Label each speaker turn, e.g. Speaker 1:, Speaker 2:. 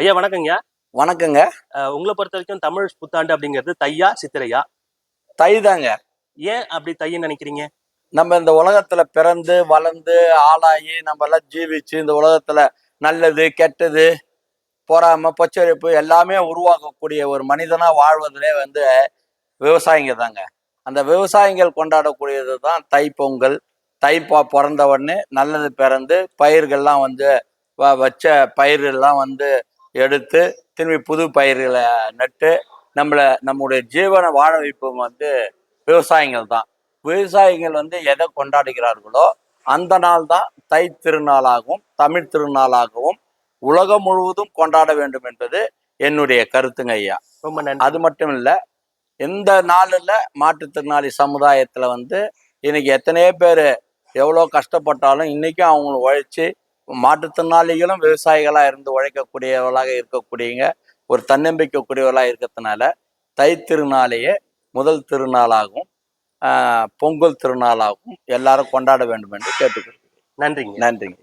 Speaker 1: ஐயா வணக்கங்க.
Speaker 2: வணக்கங்க
Speaker 1: உங்களை பொறுத்த வரைக்கும் தமிழ் புத்தாண்டு அப்படிங்கிறது தையா சித்திரையா?
Speaker 2: தை தாங்க
Speaker 1: ஏன் அப்படி தையன்னு நினைக்கிறீங்க?
Speaker 2: நம்ம இந்த உலகத்துல பிறந்து வளர்ந்து ஆளாகி நம்ம எல்லாம் ஜீவிச்சு இந்த உலகத்துல நல்லது கெட்டது பொறாமை பொச்சரிப்பு எல்லாமே உருவாக்கக்கூடிய ஒரு மனிதனா வாழ்வதிலே வந்து விவசாயிங்க தாங்க. அந்த விவசாயிகள் கொண்டாடக்கூடியது தான் தை பொங்கல். தை பா பிறந்த உடனே நல்லது பிறந்து பயிர்கள்லாம் வந்து வச்ச பயிர்கள்லாம் வந்து எடுத்து திரும்பி புது பயிர்களை நட்டு நம்மளை நம்முடைய ஜீவனை வாழ வைப்பவங்க வந்து விவசாயிகள் தான். விவசாயிகள் வந்து எதை கொண்டாடுகிறார்களோ அந்த நாள் தான் தை திருநாளாகவும் தமிழ் திருநாளாகவும் உலகம் முழுவதும் கொண்டாட வேண்டும் என்பது என்னுடைய கருத்துங்க ஐயா.
Speaker 1: ரொம்ப நன்றி.
Speaker 2: அது மட்டும் இல்லை இந்த நாளில் மாற்றுத்திறனாளி சமுதாயத்தில் வந்து இன்னைக்கு எத்தனையோ பேர் எவ்வளோ கஷ்டப்பட்டாலும் இன்னைக்கும் அவங்க உழைச்சி மாற்றுத்திறனாளிகளும் விவசாயிகளாக இருந்து உழைக்கக்கூடியவர்களாக இருக்கக்கூடியங்க ஒரு தன்னம்பிக்கைக்குரியவர்களாக இருக்கிறதுனால தை திருநாளையே முதல் திருநாளாகவும் பொங்கல் திருநாளாகவும் எல்லாரும் கொண்டாட வேண்டும் என்று கேட்டுக்கொள்கிறேன்.
Speaker 1: நன்றிங்க.
Speaker 2: நன்றிங்க.